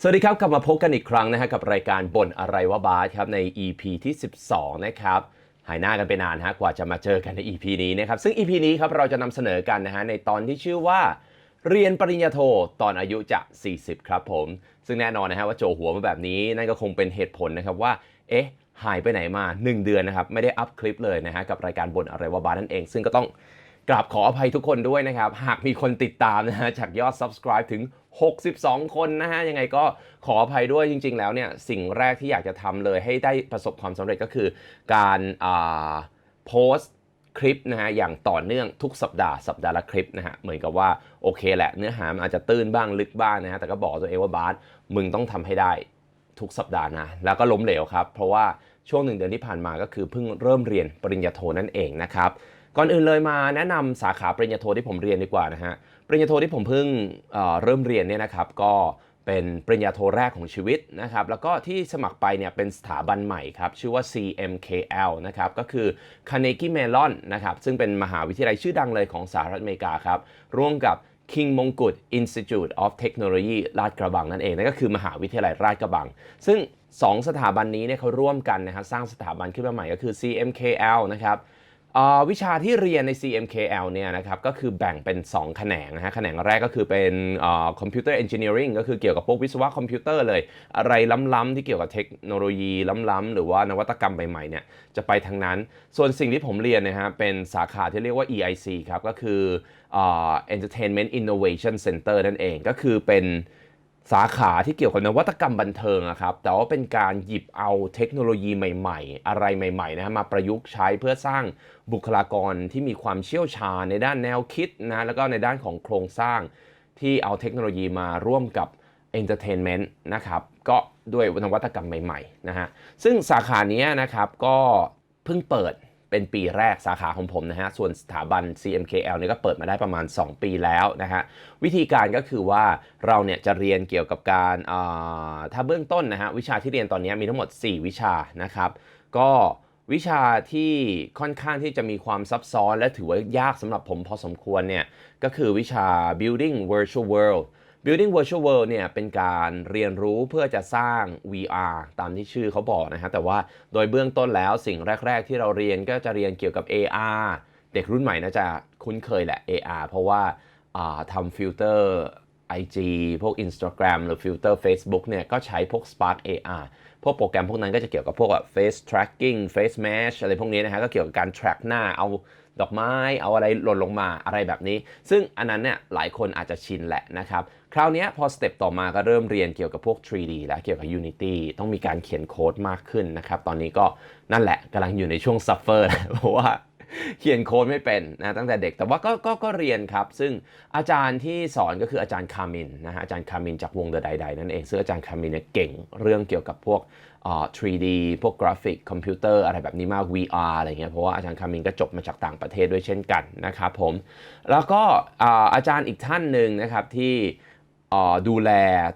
สวัสดีครับ กลับมาพบกันอีกครั้งนะฮะกับรายการบ่นอะไรวะบาสครับใน EP ที่ 12 นะครับหายหน้ากันไปนานฮะกว่าจะมาเจอกันใน EP นี้นะครับซึ่ง EP นี้ครับเราจะนำเสนอกันนะฮะในตอนที่ชื่อว่า เรียนปริญญาโทตอนอายุจะ 40 ครับผม ซึ่งแน่นอนนะฮะว่าโจหัวมาแบบนี้นั่นก็คงเป็นเหตุผลนะครับว่า เอ๊ะ หายไปไหนมา 1 เดือนนะครับไม่ได้อัพคลิปเลยนะฮะกับรายการบ่นอะไรวะบาสนั่นเอง ซึ่งก็ต้อง กราบขออภัยทุกคนด้วยนะครับ หากมีคนติดตามนะฮะจากยอด subscribe ถึง 62 คนนะฮะ ยังไงก็ขออภัยด้วยจริง ๆ แล้วเนี่ย สิ่งแรกที่อยากจะทำเลยให้ได้ประสบความสำเร็จก็คือการโพสต์คลิปนะฮะอย่างต่อเนื่องทุกสัปดาห์สัปดาห์ละคลิปนะฮะเหมือนกับว่าโอเคแหละเนื้อหามันอาจจะตื้นบ้างลึกบ้างนะฮะแต่ก็บอกตัวเองว่าบาสมึงต้องทำให้ได้ทุกสัปดาห์นะแล้วก็ล้มเหลวครับ เพราะว่าช่วงหนึ่งเดือนที่ผ่านมาก็คือเพิ่งเริ่มเรียนปริญญาโทนั่นเองนะครับ ก่อนอื่นเลยมาแนะนำสาขาปริญญาโทที่ผมเรียนดีกว่านะฮะ ปริญญาโทที่ผมเพิ่งเเริ่มเรียนเนี่ยนะครับก็เป็นปริญญาโทแรกของชีวิตนะครับแล้วก็ที่สมัครไปเนี่ยเป็นสถาบันใหม่ครับ ชื่อว่า CMKL นะครับก็คือ Carnegie Mellon นะครับซึ่งเป็นมหาวิทยาลัยชื่อดังเลยของสหรัฐอเมริกาครับ ร่วมกับ King Mongkut Institute of Technology ลาดกระบังนั่นเองนั่นก็คือมหาวิทยาลัยราชกระบัง ซึ่ง 2 สถาบันนี้เนี่ยเขาร่วมกันนะครับสร้างสถาบันขึ้นมาใหม่ก็คือ CMKL นะครับ วิชาที่เรียนใน CMKL เนี่ยนะครับก็คือแบ่งเป็น 2 แขนงนะฮะแขนงแรกก็คือเป็นคอมพิวเตอร์เอนจิเนียริงก็คือเกี่ยวกับพวกวิศวะคอมพิวเตอร์เลย อะไรล้ำๆที่เกี่ยวกับเทคโนโลยีล้ำๆหรือว่านวัตกรรมใหม่ๆเนี่ยจะไปทางนั้น ส่วนสิ่งที่ผมเรียนนะฮะเป็นสาขาที่เรียกว่า EIC ครับก็คืออ Entertainment Innovation Center นั่นเองก็คือเป็น สาขาที่เกี่ยวกับนวัตกรรมบันเทิงอะครับ แต่ว่าเป็นการหยิบเอาเทคโนโลยีใหม่ๆ อะไรใหม่ๆนะฮะมาประยุกต์ใช้เพื่อสร้างบุคลากรที่มีความเชี่ยวชาญในด้านแนวคิดนะแล้วก็ในด้านของโครงสร้างที่เอาเทคโนโลยีมาร่วมกับ Entertainment นะครับก็ด้วยนวัตกรรมใหม่ๆนะฮะซึ่งสาขานี้นะครับก็เพิ่งเปิด เป็นปีแรกสาขาของผมนะฮะ ส่วนสถาบัน CMKL เนี่ยก็เปิดมาได้ประมาณ 2 ปีแล้วนะฮะ วิธีการก็คือว่าเราเนี่ยจะเรียนเกี่ยวกับการถ้าเบื้องต้นนะฮะ วิชาที่เรียนตอนนี้มีทั้งหมด 4 วิชานะครับ ก็วิชาที่ค่อนข้างที่จะมีความซับซ้อนและถือว่ายากสำหรับผมพอสมควรเนี่ย ก็คือวิชา building virtual world Building Virtual World เนี่ยเป็นการเรียนรู้เพื่อจะสร้าง VR ตามที่ชื่อเขาบอกนะฮะแต่ว่าโดยเบื้องต้นแล้วสิ่งแรก ๆ ที่เราเรียนก็จะเรียนเกี่ยวกับ AR เด็กรุ่นใหม่น่าจะคุ้นเคยแหละ AR เพราะว่าาทำฟิลเตอร์ IG พวก Instagram หรือฟิลเตอร์ Facebook เนี่ยก็ใช้พวก Spark AR พวกโปรแกรมพวกนั้นก็จะเกี่ยวกับพวกแบบ face tracking face mesh อะไรพวกนี้นะฮะก็เกี่ยวกับการ track หน้าเอา ดอกไม้เอาอะไรหล่นลงมาอะไรแบบนี้ ซึ่งอันนั้นเนี่ยหลายคนอาจจะชินแหละนะครับคราวนี้พอสเต็ปต่อมาก็เริ่มเรียนเกี่ยวกับพวก 3D และเกี่ยวกับ Unity ต้องมีการเขียนโค้ดมากขึ้นนะครับ ตอนนี้ก็นั่นแหละกำลังอยู่ในช่วงซัฟเฟอร์เพราะว่า เขียนโค้ดไม่เป็นนะตั้งแต่เด็กแต่ว่าก็ก็ก็เรียนครับ ซึ่งอาจารย์ที่สอนก็คืออาจารย์คามินนะฮะอาจารย์คามินจากวงเดอะไดไดนั่นเองซึ่งอาจารย์คามินเนี่ยเก่งเรื่องเกี่ยวกับพวกอ่า 3D พวกกราฟิกคอมพิวเตอร์อะไรแบบนี้มาก VR อะไรเงี้ยเพราะว่าอาจารย์คามินก็จบมาจากต่างประเทศด้วยเช่นกันนะครับผมแล้วก็อาจารย์อีกท่านหนึ่งนะครับที่ดูแล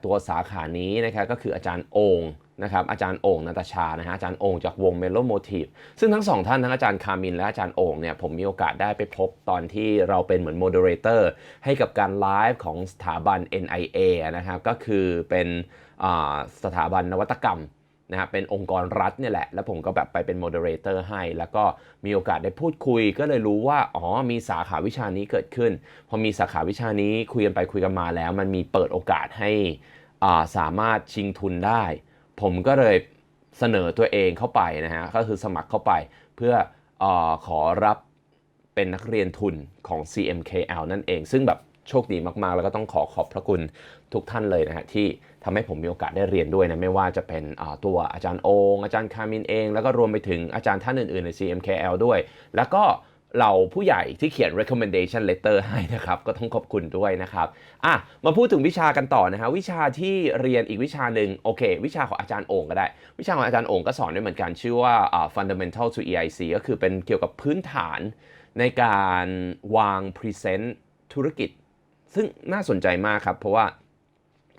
ตัวสาขานี้นะครับก็คืออาจารย์อง นะครับอาจารย์โอ่งนาตาชานะฮะอาจารย์โอ่งจากวงเมโลโมทีฟซึ่งทั้งสองท่านทั้งอาจารย์คามินและอาจารย์โอ่งเนี่ยผมมีโอกาสได้ไปพบตอนที่เราเป็นเหมือนโมเดเลเตอร์ให้กับการไลฟ์ของสถาบัน NIA นะครับก็คือเป็นสถาบันนวัตกรรมนะฮะเป็นองค์กรรัฐเนี่ยแหละ แล้วผมก็แบบไปเป็นโมเดเลเตอร์ให้ แล้วก็มีโอกาสได้พูดคุย ก็เลยรู้ว่า อ๋อ มีสาขาวิชานี้เกิดขึ้น พอมีสาขาวิชานี้คุยกันไปคุยกันมาแล้ว มันมีเปิดโอกาสให้สามารถชิงทุนได้ ผมก็เลยเสนอตัวเองเข้าไปนะฮะก็คือสมัครเข้าไปเพื่ออขอรับเป็นนักเรียนทุนของ CMKL นั่นเอง ซึ่งแบบโชคดีมาก ๆ แล้วก็ต้องขอขอบพระคุณทุกท่านเลยนะฮะที่ทำให้ผมมีโอกาสได้เรียนด้วยนะไม่ว่าจะเป็นตัวอาจารย์โองอาจารย์คามินเอง แล้วก็รวมไปถึงอาจารย์ท่านอื่น ๆ ใน CMKL ด้วย แล้วก็ เราผู้ใหญ่ที่เขียน recommendation letter ให้นะครับ ก็ต้องขอบคุณด้วยนะครับอะมาพูดถึงวิชากันต่อนะฮะวิชาที่เรียนอีกวิชาหนึ่งโอเค วิชาของอาจารย์โองก็ได้ วิชาของอาจารย์โองก็สอนด้วยเหมือนกันชื่อว่าอ่า fundamental to EIC ก็คือเป็นเกี่ยวกับพื้นฐานในการวาง present ธุรกิจ ซึ่งน่าสนใจมากครับ เพราะว่า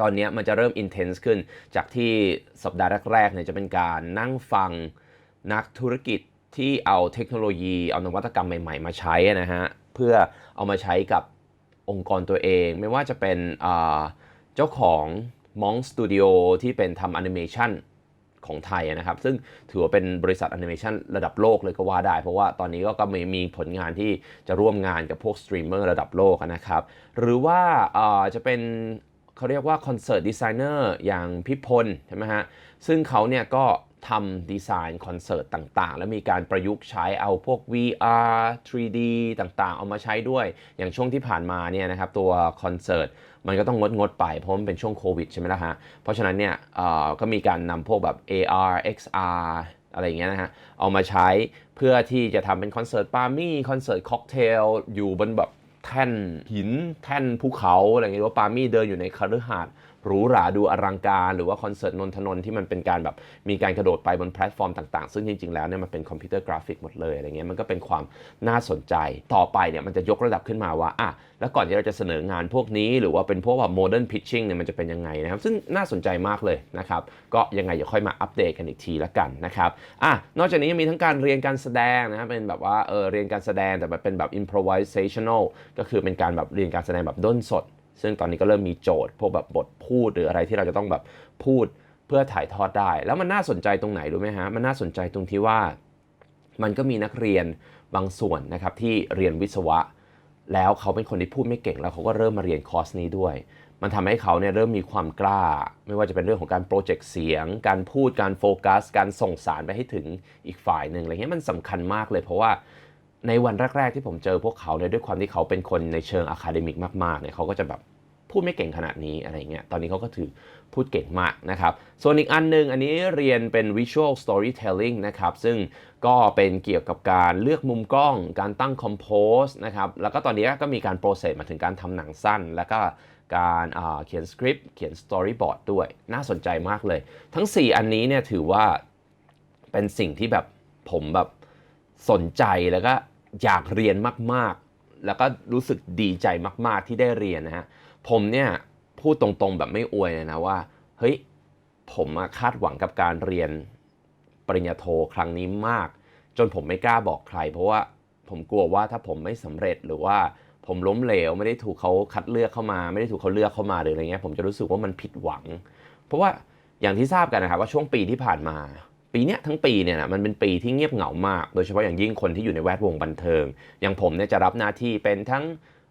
ตอนนี้มันจะเริ่ม intense ขึ้น จากที่สัปดาห์แรกๆเนี่ยจะเป็นการนั่งฟังนักธุรกิจ ที่เอาเทคโนโลยี เอานวัตกรรมใหม่ ๆ มาใช้นะฮะ เพื่อเอามาใช้กับองค์กรตัวเอง ไม่ว่าจะเป็นเจ้าของ Monk Studio ที่เป็นทำแอนิเมชันของไทยนะครับ ซึ่งถือว่าเป็นบริษัทแอนิเมชันระดับโลกเลยก็ว่าได้ เพราะว่าตอนนี้ก็ก็มีมีผลงานที่จะร่วมงานกับพวกสตรีมเมอร์ระดับโลกนะครับ หรือว่าจะเป็น เขาเรียกว่าคอนเสิร์ตดีไซเนอร์อย่างพิพลใช่ไหมฮะ ซึ่งเขาเนี่ยก็ทำดีไซน์คอนเสิร์ตต่างๆ แล้วมีการประยุกต์ใช้เอาพวก VR 3D ต่างๆ เอามาใช้ด้วย อย่างช่วงที่ผ่านมาเนี่ยนะครับตัวคอนเสิร์ตมันก็ต้องงดงดไปเพราะมันเป็นช่วงโควิดใช่ไหมล่ะฮะ เพราะฉะนั้นเนี่ยก็มีการนำพวกแบบ AR XR อะไรอย่างเงี้ยนะฮะ เอามาใช้เพื่อที่จะทำเป็นคอนเสิร์ตปาร์มี่คอนเสิร์ตค็อกเทลอยู่บนแบบ แท่นหินแท่นภูเขาอะไรอย่างเงี้ยว่าปามี่เดินอยู่ในคฤหาสน์ หรูหราดูอลังการ หรือว่าคอนเสิร์ตนนทนนที่มันเป็นการแบบมีการกระโดดไปบนแพลตฟอร์มต่างๆ ซึ่งจริงๆแล้วเนี่ยมันเป็นคอมพิวเตอร์กราฟิกหมดเลยอะไรเงี้ยมันก็เป็นความน่าสนใจต่อไปเนี่ยมันจะยกระดับขึ้นมาว่าอะแล้วก่อนที่เราจะเสนองานพวกนี้ หรือว่าเป็นพวกแบบโมเดิร์นพิชชิ่งเนี่ยมันจะเป็นยังไงนะครับซึ่งน่าสนใจมากเลยนะครับก็ยังไงเดี๋ยวค่อยมาอัปเดตกันอีกทีละกันนะครับอะนอกจากนี้ยังมีทั้งการเรียนการแสดงนะครับเป็นแบบว่าเออเรียนการแสดงแต่แบบเป็นแบบ improvisational ก็คือเป็นการแบบเรียนการแสดงแบบด้นสด ซึ่งตอนนี้ก็เริ่มมีโจทย์ พวกแบบบทพูดหรืออะไรที่เราจะต้องแบบพูดเพื่อถ่ายทอดได้ แล้วมันน่าสนใจตรงไหนรู้ไหมฮะ มันน่าสนใจตรงที่ว่า มันก็มีนักเรียนบางส่วนนะครับที่เรียนวิศวะ แล้วเขาเป็นคนที่พูดไม่เก่งแล้วเขาก็เริ่มมาเรียนคอร์สนี้ด้วย มันทำให้เขาเนี่ยเริ่มมีความกล้า ไม่ว่าจะเป็นเรื่องของการโปรเจกต์เสียง การพูดการโฟกัส การส่งสารไปให้ถึงอีกฝ่ายหนึ่งอะไรเงี้ยมันสำคัญมากเลยเพราะว่า ในวันแรก ๆ ที่ผมเจอพวกเขาเนี่ยด้วยความที่เขาเป็นคนในเชิงอะคาเดมิกมากๆเนี่ยเขาก็จะแบบพูดไม่เก่งขนาดนี้อะไรเงี้ย ตอนนี้เขาก็ถือพูดเก่งมากนะครับ ส่วนอีกอันหนึง อันนี้เรียนเป็น visual storytelling นะครับ ซึ่งก็เป็นเกี่ยวกับการเลือกมุมกล้อง การตั้ง compose นะครับ แล้วก็ตอนนี้ก็มีการโปรเซสมาถึงการทำหนังสั้น แล้วก็การเขียนสคริปต์ เขียน storyboard ด้วย น่าสนใจมากเลย ทั้ง 4 อันนี้เนี่ยถือว่าเป็นสิ่งที่แบบผมแบบ สนใจแล้วก็อยากเรียนมากๆ แล้วก็รู้สึกดีใจมากๆที่ได้เรียนนะฮะผมเนี่ยพูดตรงๆแบบไม่อวยเลยนะว่าเฮ้ยผมคาดหวังกับการเรียนปริญญาโทครั้งนี้มาก จนผมไม่กล้าบอกใคร เพราะว่าผมกลัวว่าถ้าผมไม่สำเร็จหรือว่าผมล้มเหลว ไม่ได้ถูกเขาคัดเลือกเข้ามา ไม่ได้ถูกเขาเลือกเข้ามาหรืออะไรเงี้ยผมจะรู้สึกว่ามันผิดหวัง เพราะว่าอย่างที่ทราบกันนะครับว่าช่วงปีที่ผ่านมา ปีเนี้ยทั้งปีเนี่ยนะมันเป็นปีที่เงียบเหงามาก โดยเฉพาะอย่างยิ่งคนที่อยู่ในแวดวงบันเทิง อย่างผมเนี่ยจะรับหน้าที่เป็นทั้ง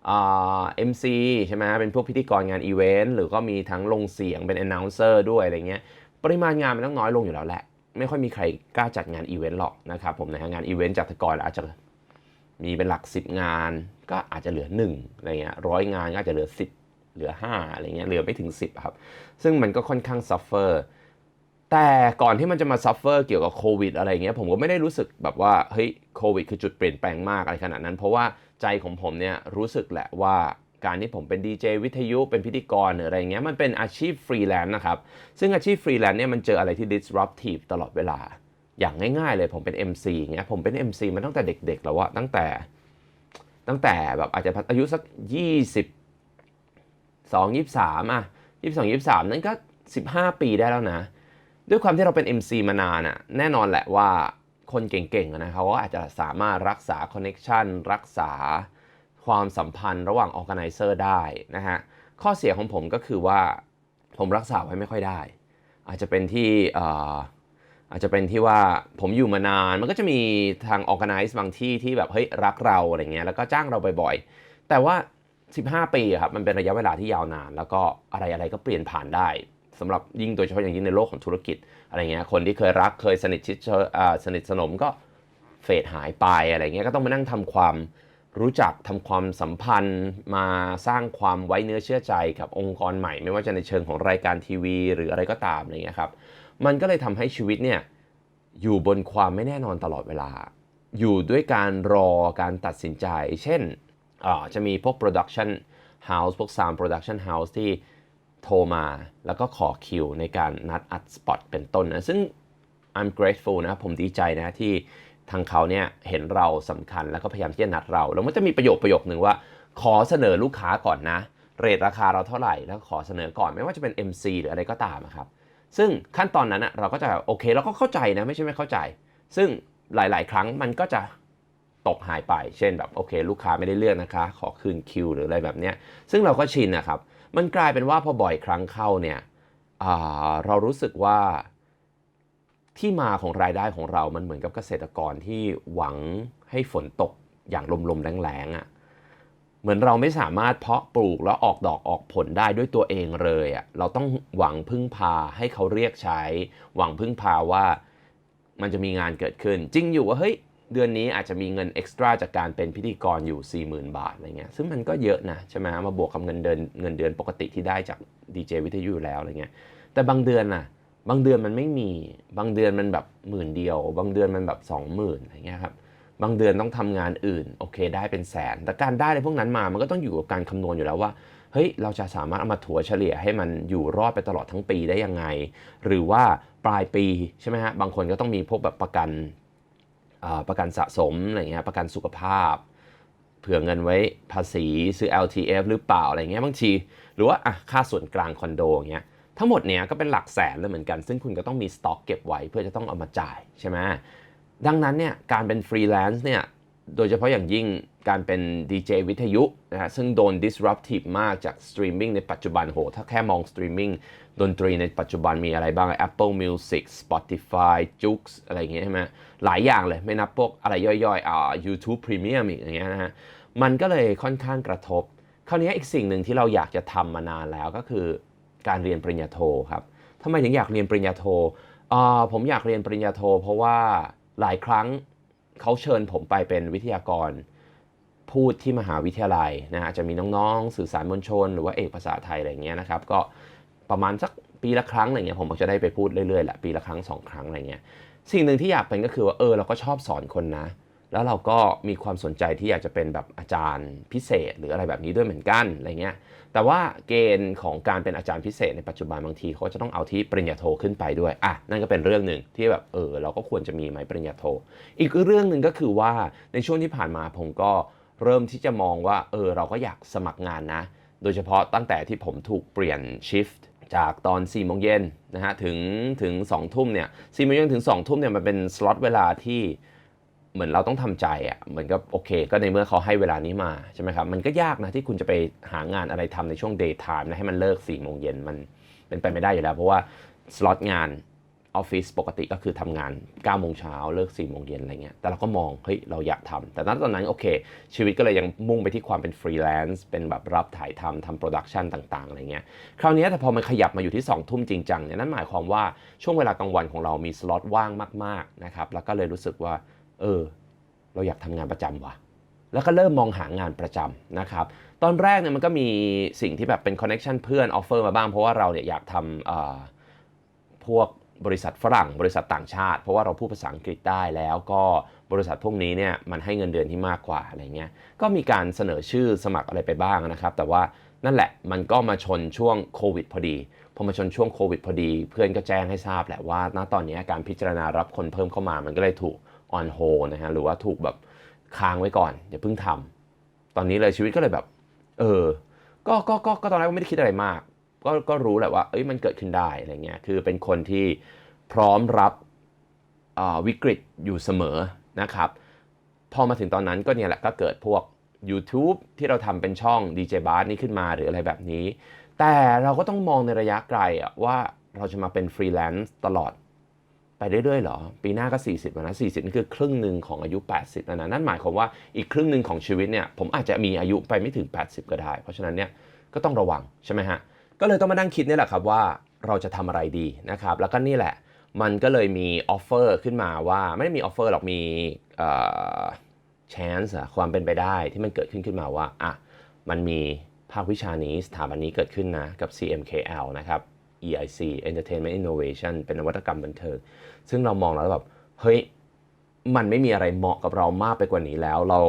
เอ่า MC ใช่ไหมเป็นพวกพิธีกรงานอีเวนต์หรือก็มีทั้งลงเสียงเป็น announcer ด้วยอะไรเงี้ยปริมาณงานมันต้องน้อยลงอยู่แล้วแหละ ไม่ค่อยมีใครกล้าจัดงานอีเวนต์หรอกนะครับผมนะฮะงานอีเวนต์จากแต่ก่อนอาจจะมีเป็นหลัก 10 งาน ก็อาจจะเหลือ1อะไรเงี้ยร้อยงานก็อาจจะเหลือ 10 เหลือ5อะไรเงี้ยเหลือไม่ถึง 10ครับซึ่งมันก็ค่อนข้างซัฟเฟอร์ แต่ก่อนที่มันจะมาซัฟเฟอร์เกี่ยวกับโควิดอะไรเงี้ยผมก็ไม่ได้รู้สึกแบบว่าเฮ้ยโควิดคือจุดเปลี่ยนแปลงมากอะไรขนาดนั้น เพราะว่าใจของผมเนี่ยรู้สึกแหละว่าการที่ผมเป็นดีเจวิทยุเป็นพิธีกรหรืออะไรเงี้ยมันเป็นอาชีพฟรีแลนซ์นะครับซึ่งอาชีพฟรีแลนซ์เนี่ยมันเจออะไรที่ disruptive ตลอดเวลา อย่างง่ายๆเลยผมเป็น MC อย่างเงี้ยผมเป็น MC มาตั้งแต่เด็กๆแล้วว่าตั้งแต่ตั้งแต่แบบอาจจะอายุสัก 20 2 23อะ22 23 นั่นก็ 15 ปีได้แล้วนะ ด้วยความที่เราเป็น MC มานานอะแน่นอนแหละว่าคนเก่งๆอะนะเขาก็อาจจะสามารถรักษาคอนเน็ชันรักษาความสัมพันธ์ระหว่างออ g a แก z นเซอร์ได้นะฮะ ข้อเสียของผมก็คือว่าผมรักษาไว้ไม่ค่อยได้ อาจจะเป็นที่เอ่อาจจะเป็นที่ว่าผมอยู่มานาน มันก็จะมีทาง organize บางที่ที่แบบเฮ้ยรักเราอะไรเงี้ยแล้วก็จ้างเราบ่อยๆ แต่ว่า 15 ปีครับมันเป็นระยะเวลาที่ยาวนาน แล้วก็อะไรอะไรก็เปลี่ยนผ่านได้ สำหรับยิ่งโดยเฉพาะอย่างยิ่งในโลกของธุรกิจอะไรเงี้ยคนที่เคยรักเคยสนิทชิดเชอสนิทสนมก็เฟดหายไปอะไรเงี้ยก็ต้องมานั่งทำความรู้จักทำความสัมพันธ์มาสร้างความไว้เนื้อเชื่อใจกับองค์กรใหม่ ไม่ว่าจะในเชิงของรายการทีวี หรืออะไรก็ตามอะไรเงี้ยครับมันก็เลยทำให้ชีวิตเนี่ยอยู่บนความไม่แน่นอนตลอดเวลา อยู่ด้วยการรอการตัดสินใจ เช่นจะมีพวก production house พวก sound production house ที่ โทรมา แล้วก็ขอคิวในการนัดอัดสปอตเป็นต้นนะ ซึ่ง I'm grateful นะ ผมดีใจนะที่ทางเขาเนี่ยเห็นเราสำคัญแล้วก็พยายามที่จะนัดเรา แล้วมันจะมีประโยคประโยคนึงว่า ขอเสนอลูกค้าก่อนนะ เรทราคาเราเท่าไหร่ แล้วขอเสนอก่อนไม่ว่าจะเป็น MC หรืออะไรก็ตามอะครับซึ่งขั้นตอนนั้นเราก็จะโอเคเราก็เข้าใจนะไม่ใช่ไม่เข้าใจ ซึ่งหลาย ๆ ครั้งมันก็จะตกหายไป เช่นแบบโอเค ลูกค้าไม่ได้เลือกนะคะ ขอคืนคิวหรืออะไรแบบเนี้ยซึ่งเราก็ชินนะครับ มันกลายเป็นว่าพอบ่อยครั้งเข้าเนี่ยเรารู้สึกว่าที่มาของรายได้ของเรา มันเหมือนกับเกษตรกรที่หวังให้ฝนตกอย่างลมๆแรงๆอะ่ะ เหมือนเราไม่สามารถเพาะปลูกแล้วออกดอกออกผลได้ด้วยตัวเองเลยอะ่ะ เราต้องหวังพึ่งพาให้เขาเรียกใช้ หวังพึ่งพาว่ามันจะมีงานเกิดขึ้น จริงอยู่ว่าเฮ้ย เดือนนี้อาจจะมีเงินเอ็กซ์ตร้าจากการเป็นพิธีกรอยู่ 40,000 บาทอะไรเงี้ยซึ่งมันก็เยอะนะใช่ไหมมาบวกกับเงินเดือนเงินเดือนปกติที่ได้จากดีเจวิทยุอยู่แล้วอะไรเงี้ยแต่บางเดือนน่ะบางเดือนมันไม่มีบางเดือนมันแบบหมื่นเดียว บางเดือนมันแบบสองหมื่นอะไรเงี้ยครับบางเดือนต้องทำงานอื่นโอเคได้เป็นแสน แต่การได้ในพวกนั้นมามันก็ต้องอยู่กับการคำนวณอยู่แล้วว่าเฮ้ยเราจะสามารถเอามาถัวเฉลี่ยให้มันอยู่รอดไปตลอดทั้งปีได้ยังไง หรือว่าปลายปีใช่ไหมฮะบางคนก็ต้องมีพวกแบบประกัน ประกันสะสมอะไรเงี้ยประกันสุขภาพ เผื่อเงินไว้ภาษีซื้อ LTF หรือเปล่าอะไรเงี้ยบางทีหรือว่าอะค่าส่วนกลางคอนโดเงี้ยทั้งหมดเนี้ยก็เป็นหลักแสนเลยเหมือนกัน ซึ่งคุณก็ต้องมีสต็อกเก็บไว้เพื่อจะต้องเอามาจ่ายใช่ไหมดังนั้นเนี่ยการเป็นฟรีแลนซ์เนี่ยโดยเฉพาะอย่างยิ่ง การเป็นดีเจวิทยุนะฮะซึ่งโดน disruptive มากจากสตรีมมิ่งในปัจจุบันโหถ้าแค่มองสตรีมมิ่งดนตรีในปัจจุบันมีอะไรบ้าง Apple Music Spotify Joox อะไรอย่างเงี้ยใช่ไหมหลายอย่างเลยไม่นับพวกอะไรย่อยๆอ่า YouTube Premium อีกอย่างเงี้ยนะฮะมันก็เลยค่อนข้างกระทบ คราวนี้อีกสิ่งหนึ่งที่เราอยากจะทำมานานแล้วก็คือการเรียนปริญญาโทครับทำไมถึงอยากเรียนปริญญาโทอ่าผมอยากเรียนปริญญาโท เพราะว่าหลายครั้งเขาเชิญผมไปเป็นวิทยากร พูดที่มหาวิทยาลัยนะอาจจะมีน้องๆ สื่อสารมวลชน หรือว่าเอกภาษาไทยอะไรเงี้ยนะครับ ก็ประมาณสักปีละครั้งอะไรเงี้ยผมก็จะได้ไปพูดเรื่อยๆแหละปีละครั้งสองครั้งอะไรเงี้ยสิ่งหนึ่งที่อยากเป็นก็คือว่าเออเราก็ชอบสอนคนนะ แล้วเราก็มีความสนใจที่อยากจะเป็นแบบอาจารย์พิเศษ หรืออะไรแบบนี้ด้วยเหมือนกันอะไรเงี้ยแต่ว่าเกณฑ์ของการเป็นอาจารย์พิเศษในปัจจุบันบางทีเขาจะต้องเอาที่ปริญญาโทขึ้นไปด้วยอะนั่นก็เป็นเรื่องหนึ่งที่แบบเออเราก็ควรจะมีไหมปริญญาโท อีกเรื่องหนึ่งก็คือว่าในช่วงที่ผ่านมาผมก็ เริ่มที่จะมองว่าเออเราก็อยากสมัครงานนะ โดยเฉพาะตั้งแต่ที่ผมถูกเปลี่ยนชิฟต์จากตอน4โมงเย็นนะฮะถึงถึง2ทุ่มเนี่ย4โมงเย็นถึง2ทุ่มเนี่ยมันเป็นสล็อตเวลาที่เหมือนเราต้องทำใจอะ่ะเหมือนกับโอเค ก็ในเมื่อเขาให้เวลานี้มาใช่ไหมครับมันก็ยากนะที่คุณจะไปหางานอะไรทำในช่วง day time นะให้มันเลิก4โมงเย็นมันเป็นไปไม่ได้อยู่แล้ว เพราะว่าสล็อตงาน ออฟฟิศปกติก็คือทำงาน9โมงเช้าเลิก4โมงเย็นอะไรเงี้ยแต่เราก็มองเฮ้ยเราอยากทำแต่ตอนนั้นโอเค ชีวิตก็เลยยังมุ่งไปที่ความเป็นฟรีแลนซ์เป็นแบบรับถ่ายทำทำโปรดักชันต่างๆอะไรเงี้ยคราวนี้แต่พอมันขยับมาอยู่ที่ 2 ทุ่มจริงจังเนี่ยนั่นหมายความว่าช่วงเวลากลางวันของเรามีสล็อตว่างมากๆนะครับแล้วก็เลยรู้สึกว่าเออเราอยากทำงานประจำว่ะแล้วก็เริ่มมองหางานประจำนะครับ ตอนแรกเนี่ยมันก็มีสิ่งที่แบบเป็นคอนเน็ชันเพื่อนออฟเฟอร์มาบ้าง เพราะว่าเราเนี่ยอยากทำเอ่อพวก บริษัทฝรั่งบริษัทต่างชาติ เพราะว่าเราพูดภาษาอังกฤษได้แล้วก็บริษัทพวกนี้เนี่ยมันให้เงินเดือนที่มากกว่าอะไรเงี้ยก็มีการเสนอชื่อสมัครอะไรไปบ้างนะครับ แต่ว่านั่นแหละมันก็มาชนช่วงโควิดพอดีพอมาชนช่วงโควิดพอดี เพื่อนก็แจ้งให้ทราบแหละว่าณตอนนี้การพิจารณารับคนเพิ่มเข้ามามันก็เลยถูก on hold นะฮะหรือว่าถูกแบบค้างไว้ก่อนอย่าเพิ่งทำตอนนี้เลยชีวิตก็เลยแบบ เออก็ก็ก็ก็ตอนแรกก็ไม่ได้คิดอะไรมาก ก็ก็รู้แหละว่าเอ้ยมันเกิดขึ้นได้อะไรเงี้ยคือเป็นคนที่พร้อมรับอ่าวิกฤตอยู่เสมอนะครับ พอมาถึงตอนนั้นก็เนี่ยแหละก็เกิดพวก YouTube ที่เราทำเป็นช่อง DJ b a r นี้ขึ้นมาหรืออะไรแบบนี้ แต่เราก็ต้องมองในระยะไกลอะว่าเราจะมาเป็นฟรีแลนซ์ตลอดไปเรื่อยๆหรอ ปีหน้าก็ 40แล้วนะ 40 นี่คือครึ่งหนึ่งของอายุ 80แล้วนะ นั่นหมายความว่าอีกครึ่งหนึ่งของชีวิตเนี่ย ผมอาจจะมีอายุไปไม่ถึง 80 ก็ได้ เพราะฉะนั้นเนี่ย ก็ต้องระวังใช่ไหมฮะ ก็เลยต้องมานั่งคิดนี่แหละครับว่าเราจะทำอะไรดีนะครับ แล้วก็นี่แหละ มันก็เลยมีออฟเฟอร์ขึ้นมาว่าไม่ได้มีออฟเฟอร์หรอกมีเอ่อ chance ความเป็นไปได้ที่มันเกิดขึ้นขึ้นมาว่าอะมันมีภาควิชานี้สถาบันนี้เกิดขึ้นนะกับ CMKL นะครับ EIC Entertainment Innovation เป็นนวัตกรรมบันเทิงซึ่งเรามองแล้วแบบ เฮ้ย มันไม่มีอะไรเหมาะกับเรามากไปกว่านี้แล้ว เรา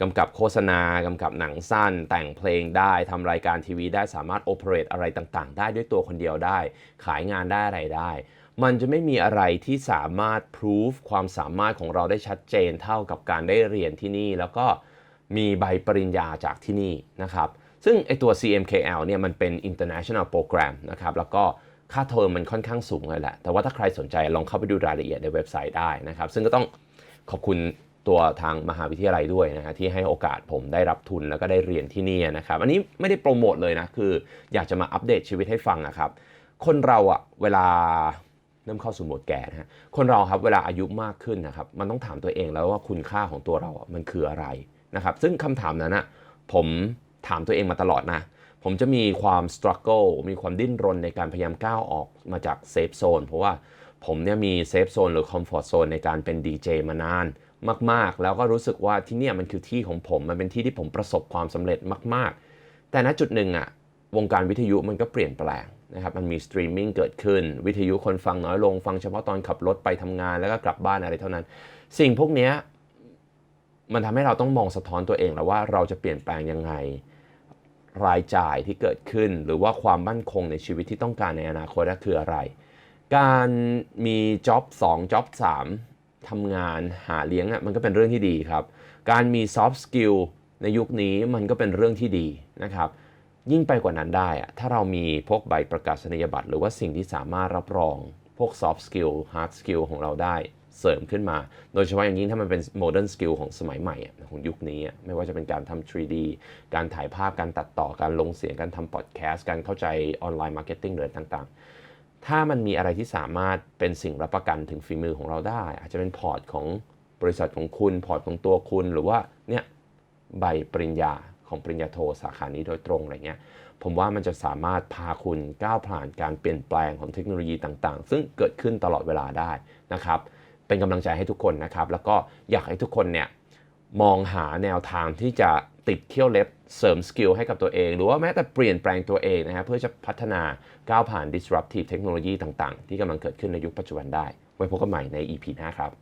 กำกับโฆษณากำกับหนังสั้น แต่งเพลงได้ทำรายการทีวีได้สามารถโอเปเรตอะไรต่างๆ ได้ด้วยตัวคนเดียวได้ ขายงานได้อะไรได้ มันจะไม่มีอะไรที่สามารถพิสูจความสามารถของเราได้ชัดเจนเท่ากับการได้เรียนที่นี่ แล้วก็มีใบปริญญาจากที่นี่นะครับซึ่งไอตัว CMKL เนี่ยมันเป็น international program นะครับแล้วก็ ค่าเทอมมันค่อนข้างสูงเลยแหละ แต่ว่าถ้าใครสนใจลองเข้าไปดูรายละเอียดในเว็บไซต์ได้นะครับ ซึ่งก็ต้องขอบคุณตัวทางมหาวิทยาลัยด้วยนะฮะที่ให้โอกาสผมได้รับทุนแล้วก็ได้เรียนที่นี่นะครับ อันนี้ไม่ได้โปรโมทเลยนะ คืออยากจะมาอัปเดตชีวิตให้ฟังนะครับ คนเราอะเวลาเริ่มเข้าสู่โหมดแก่นะฮะคนเราครับเวลาอายุมากขึ้นนะครับ มันต้องถามตัวเองแล้วว่าคุณค่าของตัวเรา มันคืออะไรนะครับ ซึ่งคำถามนั้นนะผมถามตัวเองมาตลอดนะ ผมจะมีความ struggle มีความดิ้นรนในการพยายามก้าวออกมาจากเซฟโซนเพราะว่าผมเนี่ยมีเซฟโซนหรือคอมฟอร์ z โซนในการเป็นดีเจมานานมาก ๆ แล้วก็รู้สึกว่าที่เนี่ยมันคือที่ของผม มันเป็นที่ที่ผมประสบความสำเร็จมาก ๆ แต่ณจุดหนึ่งอะวงการวิทยุมันก็เปลี่ยนแปลงนะครับมันมีสตรีมมิ่งเกิดขึ้น วิทยุคนฟังน้อยลง ฟังเฉพาะตอนขับรถไปทำงานแล้วก็กลับบ้านอะไรเท่านั้น สิ่งพวกเนี้ยมันทำให้เราต้องมองสะท้อนตัวเองแล้วว่าเราจะเปลี่ยนแปลงยังไง รายจ่ายที่เกิดขึ้น หรือว่าความมั่นคงในชีวิตที่ต้องการในอนาคตนั่นคืออะไร การมีจ็อบ2จ็อบ3ทำงานหาเลี้ยงอะมันก็เป็นเรื่องที่ดีครับ การมี soft skill ในยุคนี้มันก็เป็นเรื่องที่ดีนะครับ ยิ่งไปกว่านั้นได้อะถ้าเรามีพวกใบประกาศนียบัตร หรือว่าสิ่งที่สามารถรับรองพวก soft skill hard skill ของเราได้ เสริมขึ้นมา โดยเฉพาะอย่างยิ่งถ้ามันเป็น modern skill ของสมัยใหม่ของยุคนี้ ไม่ว่าจะเป็นการทำ 3D การถ่ายภาพ การตัดต่อ การลงเสียง การทำ podcast การเข้าใจออนไลน์มาร์เก็ตติ้งหรือต่างๆ ถ้ามันมีอะไรที่สามารถเป็นสิ่งรับประกันถึงฝีมือของเราได้ อาจจะเป็นพอร์ตของบริษัทของคุณ พอร์ตของตัวคุณ หรือว่าเนี่ยใบปริญญาของปริญญาโทสาขานี้โดยตรงอะไรเงี้ย ผมว่ามันจะสามารถพาคุณก้าวผ่านการเปลี่ยนแปลงของเทคโนโลยีต่างๆ ซึ่งเกิดขึ้นตลอดเวลาได้นะครับ เป็นกำลังใจให้ทุกคนนะครับ แล้วก็อยากให้ทุกคนเนี่ยมองหาแนวทางที่จะติดเขี้ยวเล็บเสริมสกิลให้กับตัวเอง หรือว่าแม้แต่เปลี่ยนแปลงตัวเองนะฮะเพื่อจะพัฒนาก้าวผ่าน disruptive เทคโนโลยีต่างๆ ที่กำลังเกิดขึ้นในยุคปัจจุบันได้ ไว้พบกันใหม่ใน EP หน้าครับ